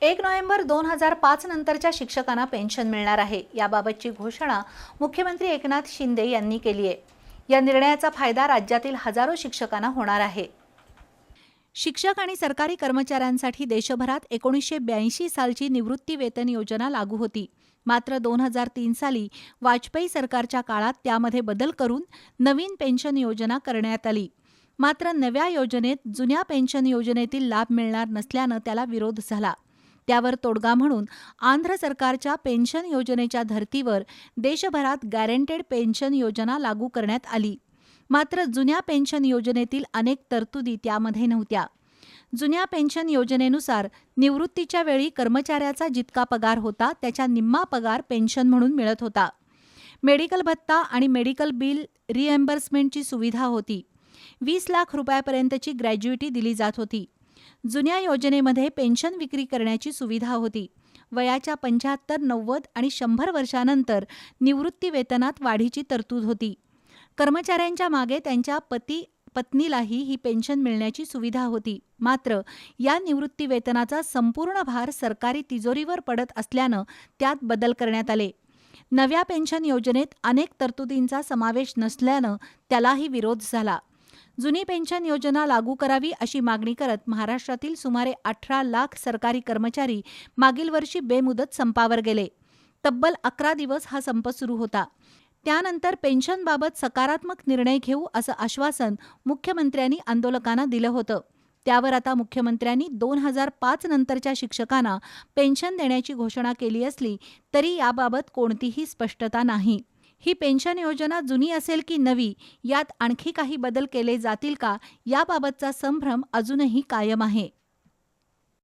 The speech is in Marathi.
एक नोव्हेंबर दोन हजार पाच नंतरच्या शिक्षकांना पेन्शन मिळणार आहे. याबाबतची घोषणा मुख्यमंत्री एकनाथ शिंदे यांनी केली आहे. या निर्णयाचा फायदा राज्यातील हजारो शिक्षकांना होणार आहे. शिक्षक आणि सरकारी कर्मचाऱ्यांसाठी देशभरात एकोणीसशे ब्याऐंशी सालची निवृत्ती वेतन योजना लागू होती. मात्र दोन हजार तीन साली वाजपेयी सरकारच्या काळात त्यामध्ये बदल करून नवीन पेन्शन योजना करण्यात आली. मात्र नव्या योजनेत जुन्या पेन्शन योजनेतील लाभ मिळणार नसल्यानं त्याला विरोध झाला. त्यावर तोडगा म्हणून आंध्र सरकारच्या पेन्शन योजनेच्या धर्तीवर देशभरात गॅरंटेड पेन्शन योजना लागू करण्यात आली. मात्र जुन्या पेन्शन योजनेतील अनेक तरतुदी त्यामध्ये नव्हत्या. जुन्या पेन्शन योजनेनुसार निवृत्तीच्या वेळी कर्मचाऱ्याचा जितका पगार होता त्याच्या निम्मा पगार पेन्शन म्हणून मिळत होता. मेडिकल भत्ता आणि मेडिकल बिल रिएम्बर्समेंटची सुविधा होती. वीस लाख रुपयापर्यंतची ग्रॅज्युइटी दिली जात होती. जुन्या योजनेमध्ये पेन्शन विक्री करण्याची सुविधा होती. वयाच्या पंच्याहत्तर नव्वद आणि शंभर वर्षानंतर निवृत्ती वेतनात वाढीची तरतूद होती. कर्मचाऱ्यांच्या मागे त्यांच्या पती पत्नीलाही ही पेन्शन मिळण्याची सुविधा होती. मात्र या निवृत्ती वेतनाचा संपूर्ण भार सरकारी तिजोरीवर पडत असल्यानं त्यात बदल करण्यात आले. नव्या पेन्शन योजनेत अनेक तरतुदींचा समावेश नसल्यानं त्यालाही विरोध झाला. जुनी पेन्शन योजना लागू करावी अशी मागणी करत महाराष्ट्रातील सुमारे अठरा लाख सरकारी कर्मचारी मागील वर्षी बेमुदत संपावर गेले. तब्बल अकरा दिवस हा संप सुरू होता. त्यानंतर पेन्शनबाबत सकारात्मक निर्णय घेऊ असं आश्वासन मुख्यमंत्र्यांनी आंदोलकांना दिलं होतं. त्यावर आता मुख्यमंत्र्यांनी दोन हजार पाच नंतरच्या शिक्षकांना पेन्शन देण्याची घोषणा केली असली तरी याबाबत कोणतीही स्पष्टता नाही. ही पेन्शन योजना जुनी असेल की नवी यात आणखी काही बदल केले जातील का? याबाबतचा संभ्रम अजूनही कायम आहे.